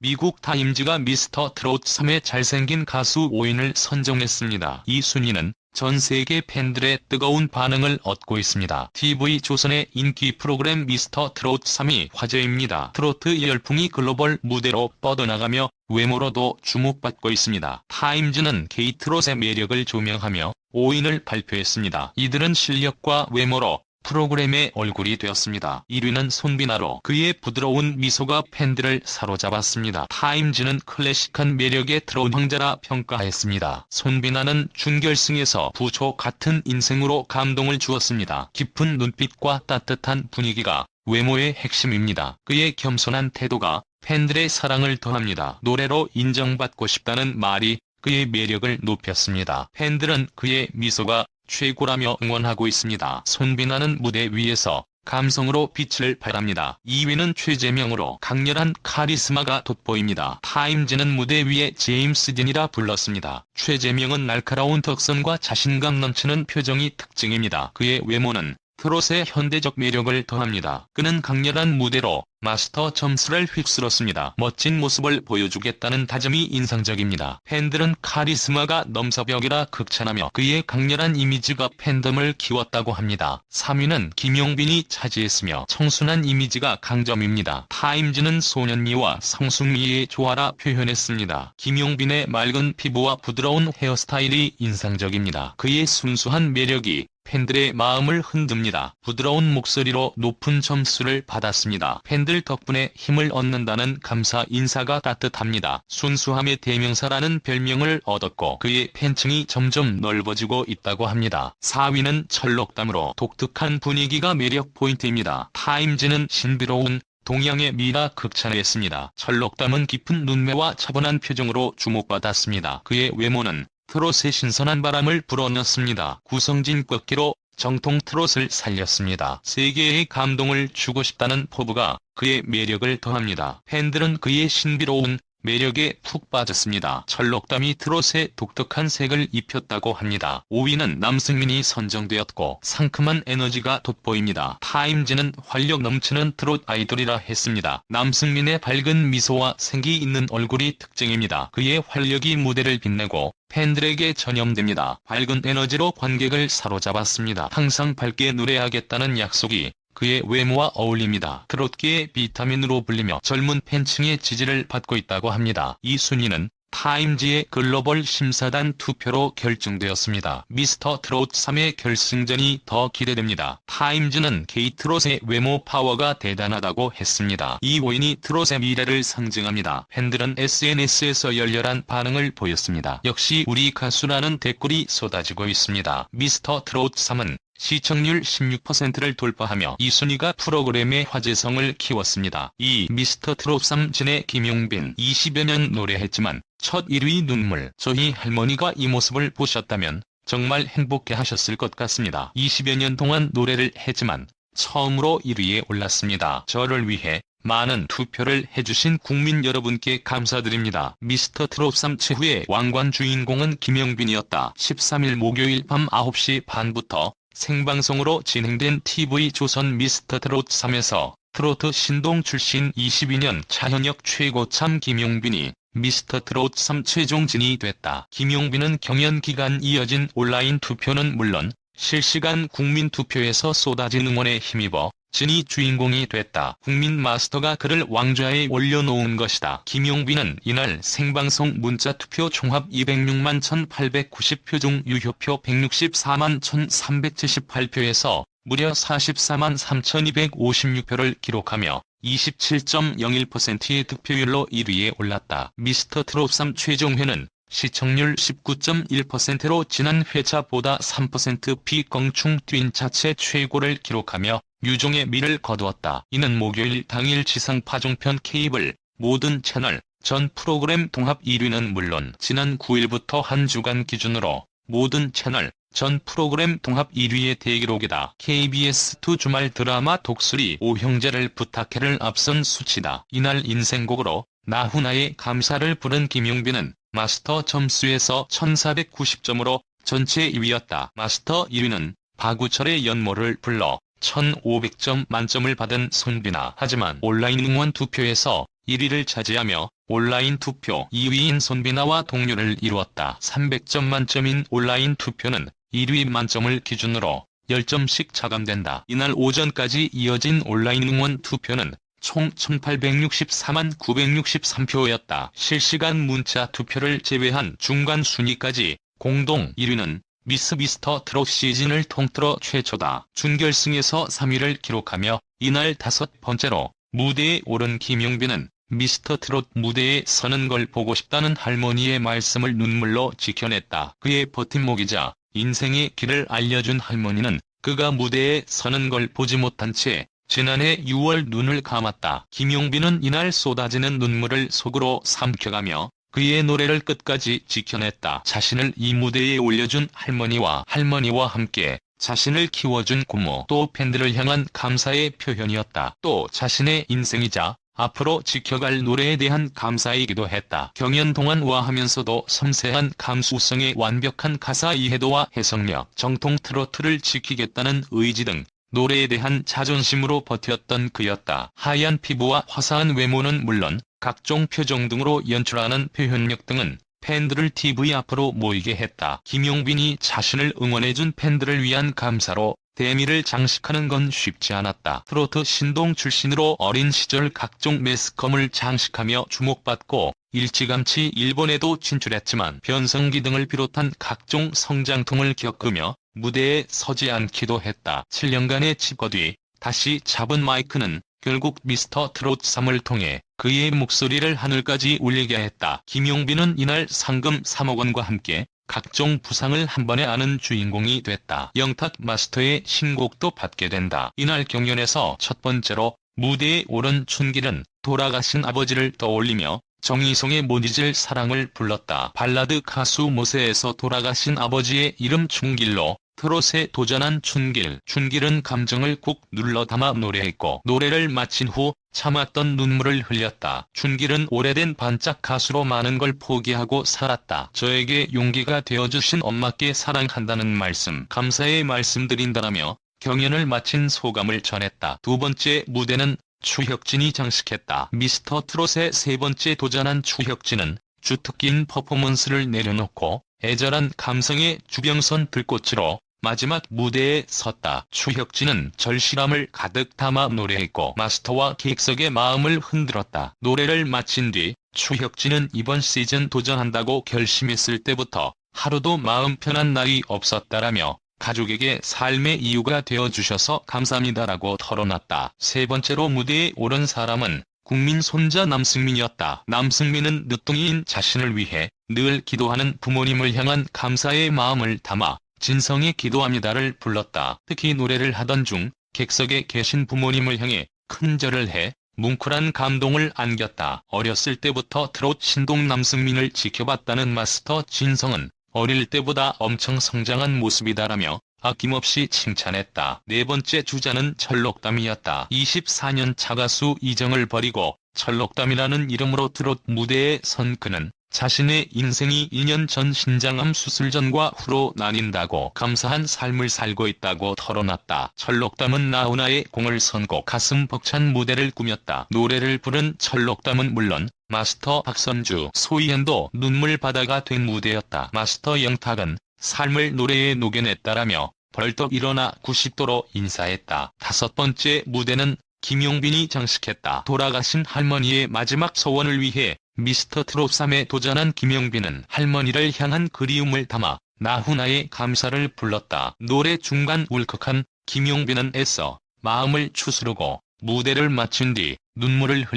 미국 타임즈가 미스터 트롯 3의 잘생긴 가수 5인을 선정했습니다. 이 순위는 전 세계 팬들의 뜨거운 반응을 얻고 있습니다. TV조선의 인기 프로그램 미스터 트롯 3이 화제입니다. 트로트 열풍이 글로벌 무대로 뻗어나가며 외모로도 주목받고 있습니다. 타임즈는 게이트롯의 매력을 조명하며 5인을 발표했습니다. 이들은 실력과 외모로 프로그램의 얼굴이 되었습니다. 1위는 손비나로 그의 부드러운 미소가 팬들을 사로잡았습니다. 타임즈는 클래식한 매력의 트롯 왕자라 평가했습니다. 손비나는 준결승에서 부초 같은 인생으로 감동을 주었습니다. 깊은 눈빛과 따뜻한 분위기가 외모의 핵심입니다. 그의 겸손한 태도가 팬들의 사랑을 더합니다. 노래로 인정받고 싶다는 말이 그의 매력을 높였습니다. 팬들은 그의 미소가 최고라며 응원하고 있습니다. 손비나는 무대 위에서 감성으로 빛을 발합니다. 2위는 최재명으로 강렬한 카리스마가 돋보입니다. 타임즈는 무대 위에 제임스 딘이라 불렀습니다. 최재명은 날카로운 덕선과 자신감 넘치는 표정이 특징입니다. 그의 외모는 트롯의 현대적 매력을 더합니다. 그는 강렬한 무대로 마스터 점수를 휩쓸었습니다. 멋진 모습을 보여주겠다는 다짐이 인상적입니다. 팬들은 카리스마가 넘사벽이라 극찬하며 그의 강렬한 이미지가 팬덤을 키웠다고 합니다. 3위는 김용빈이 차지했으며 청순한 이미지가 강점입니다. 타임즈는 소년미와 성숙미의 조화라 표현했습니다. 김용빈의 맑은 피부와 부드러운 헤어스타일이 인상적입니다. 그의 순수한 매력이 팬들의 마음을 흔듭니다. 부드러운 목소리로 높은 점수를 받았습니다. 팬들 덕분에 힘을 얻는다는 감사 인사가 따뜻합니다. 순수함의 대명사라는 별명을 얻었고 그의 팬층이 점점 넓어지고 있다고 합니다. 4위는 철록담으로 독특한 분위기가 매력 포인트입니다. 타임즈는 신비로운 동양의 미라 극찬했습니다. 철록담은 깊은 눈매와 차분한 표정으로 주목받았습니다. 그의 외모는 트롯의 신선한 바람을 불어넣습니다. 구성진 꺾기로 정통 트롯을 살렸습니다. 세계의 감동을 주고 싶다는 포부가 그의 매력을 더합니다. 팬들은 그의 신비로운 매력에 푹 빠졌습니다. 철록담이 트롯에 독특한 색을 입혔다고 합니다. 5위는 남승민이 선정되었고 상큼한 에너지가 돋보입니다. 타임즈는 활력 넘치는 트롯 아이돌이라 했습니다. 남승민의 밝은 미소와 생기 있는 얼굴이 특징입니다. 그의 활력이 무대를 빛내고 팬들에게 전염됩니다. 밝은 에너지로 관객을 사로잡았습니다. 항상 밝게 노래하겠다는 약속이 그의 외모와 어울립니다. 트롯계의 비타민으로 불리며 젊은 팬층의 지지를 받고 있다고 합니다. 이 순위는 타임지의 글로벌 심사단 투표로 결정되었습니다. 미스터 트롯 3의 결승전이 더 기대됩니다. 타임즈는 게이 트롯의 외모 파워가 대단하다고 했습니다. 이 5인이 트롯의 미래를 상징합니다. 팬들은 SNS에서 열렬한 반응을 보였습니다. 역시 우리 가수라는 댓글이 쏟아지고 있습니다. 미스터 트롯 3은 시청률 16%를 돌파하며 이 순위가 프로그램의 화제성을 키웠습니다. 이 미스터 트롯 3 진의 김용빈 20여 년 노래했지만 첫 1위 눈물 저희 할머니가 이 모습을 보셨다면 정말 행복해 하셨을 것 같습니다. 20여 년 동안 노래를 했지만 처음으로 1위에 올랐습니다. 저를 위해 많은 투표를 해주신 국민 여러분께 감사드립니다. 미스터 트롯 3 최후의 왕관 주인공은 김영빈이었다. 13일 목요일 밤 9시 반부터 생방송으로 진행된 TV조선 미스터 트롯 3에서 트로트 신동 출신 22년 차현역 최고참 김용빈이 미스터 트롯 3 최종진이 됐다. 김용빈은 경연 기간 이어진 온라인 투표는 물론 실시간 국민 투표에서 쏟아진 응원에 힘입어 진이 주인공이 됐다. 국민 마스터가 그를 왕좌에 올려놓은 것이다. 김용빈은 이날 생방송 문자 투표 총합 206만 1890표 중 유효표 164만 1378표에서 무려 44만 3256표를 기록하며 27.01%의 득표율로 1위에 올랐다. 미스터 트롯 3 최종회는 시청률 19.1%로 지난 회차보다 3% 비껑충 뛴 자체 최고를 기록하며 유종의 미를 거두었다. 이는 목요일 당일 지상 파종편 케이블 모든 채널 전 프로그램 동합 1위는 물론 지난 9일부터 한 주간 기준으로 모든 채널 전 프로그램 동합 1위의 대기록이다. KBS2 주말 드라마 독수리 오형제를 부탁해를 앞선 수치다. 이날 인생곡으로 나훈아의 감사를 부른 김용빈은 마스터 점수에서 1490점으로 전체 2위였다. 마스터 1위는 박우철의 연모를 불러 1500점 만점을 받은 손비나 하지만 온라인 응원 투표에서 1위를 차지하며 온라인 투표 2위인 손비나와 동률을 이루었다. 300점 만점인 온라인 투표는 1위 만점을 기준으로 10점씩 차감된다. 이날 오전까지 이어진 온라인 응원 투표는 총 1864만 963표였다. 실시간 문자 투표를 제외한 중간 순위까지 공동 1위는 미스 미스터 트롯 시즌을 통틀어 최초다. 준결승에서 3위를 기록하며 이날 다섯 번째로 무대에 오른 김용빈은 미스터 트롯 무대에 서는 걸 보고 싶다는 할머니의 말씀을 눈물로 지켜냈다. 그의 버팀목이자 인생의 길을 알려준 할머니는 그가 무대에 서는 걸 보지 못한 채 지난해 6월 눈을 감았다. 김용빈은 이날 쏟아지는 눈물을 속으로 삼켜가며 그의 노래를 끝까지 지켜냈다. 자신을 이 무대에 올려준 할머니와 할머니와 함께 자신을 키워준 고모 또 팬들을 향한 감사의 표현이었다. 또 자신의 인생이자 앞으로 지켜갈 노래에 대한 감사이기도 했다. 경연 동안 와 하면서도 섬세한 감수성의 완벽한 가사 이해도와 해석력, 정통 트로트를 지키겠다는 의지 등 노래에 대한 자존심으로 버텼던 그였다. 하얀 피부와 화사한 외모는 물론 각종 표정 등으로 연출하는 표현력 등은 팬들을 TV 앞으로 모이게 했다. 김용빈이 자신을 응원해준 팬들을 위한 감사로 대미를 장식하는 건 쉽지 않았다. 트로트 신동 출신으로 어린 시절 각종 매스컴을 장식하며 주목받고 일찌감치 일본에도 진출했지만 변성기 등을 비롯한 각종 성장통을 겪으며 무대에 서지 않기도 했다. 7년간의 집거 뒤 다시 잡은 마이크는 결국 미스터 트롯 3을 통해 그의 목소리를 하늘까지 울리게 했다. 김용빈은 이날 상금 3억 원과 함께 각종 부상을 한 번에 안은 주인공이 됐다. 영탁 마스터의 신곡도 받게 된다. 이날 경연에서 첫 번째로 무대에 오른 춘길은 돌아가신 아버지를 떠올리며 정희송의 못 잊을 사랑을 불렀다. 발라드 가수 모세에서 돌아가신 아버지의 이름 춘길로 트롯에 도전한 춘길. 춘길은 감정을 꾹 눌러 담아 노래했고 노래를 마친 후 참았던 눈물을 흘렸다. 춘길은 오래된 반짝 가수로 많은 걸 포기하고 살았다. 저에게 용기가 되어주신 엄마께 사랑한다는 말씀 감사의 말씀드린다라며 경연을 마친 소감을 전했다. 두 번째 무대는 추혁진이 장식했다. 미스터 트롯에 세 번째 도전한 추혁진은 주특기인 퍼포먼스를 내려놓고 애절한 감성의 주병선 들꽃으로 마지막 무대에 섰다. 추혁진은 절실함을 가득 담아 노래했고 마스터와 객석의 마음을 흔들었다. 노래를 마친 뒤 추혁진은 이번 시즌 도전한다고 결심했을 때부터 하루도 마음 편한 날이 없었다라며 가족에게 삶의 이유가 되어주셔서 감사합니다라고 털어놨다. 세 번째로 무대에 오른 사람은 국민 손자 남승민이었다. 남승민은 늦둥이인 자신을 위해 늘 기도하는 부모님을 향한 감사의 마음을 담아 진성의 기도합니다를 불렀다. 특히 노래를 하던 중 객석에 계신 부모님을 향해 큰 절을 해 뭉클한 감동을 안겼다. 어렸을 때부터 트롯 신동 남승민을 지켜봤다는 마스터 진성은 어릴 때보다 엄청 성장한 모습이다라며 아낌없이 칭찬했다. 네 번째 주자는 철록담이었다. 24년 차가수 이정을 버리고 철록담이라는 이름으로 트롯 무대에 선 그는 자신의 인생이 2년 전 신장암 수술 전과 후로 나뉜다고 감사한 삶을 살고 있다고 털어놨다. 철록담은 나훈아의 공을 선고 가슴 벅찬 무대를 꾸몄다. 노래를 부른 철록담은 물론 마스터 박선주, 소희연도 눈물바다가 된 무대였다. 마스터 영탁은 삶을 노래에 녹여냈다라며 벌떡 일어나 90도로 인사했다. 다섯 번째 무대는 김용빈이 장식했다. 돌아가신 할머니의 마지막 소원을 위해 미스터 트롯 3에 도전한 김용빈은 할머니를 향한 그리움을 담아 나훈아의 감사를 불렀다. 노래 중간 울컥한 김용빈은 애써 마음을 추스르고 무대를 마친 뒤 눈물을 흘렸다.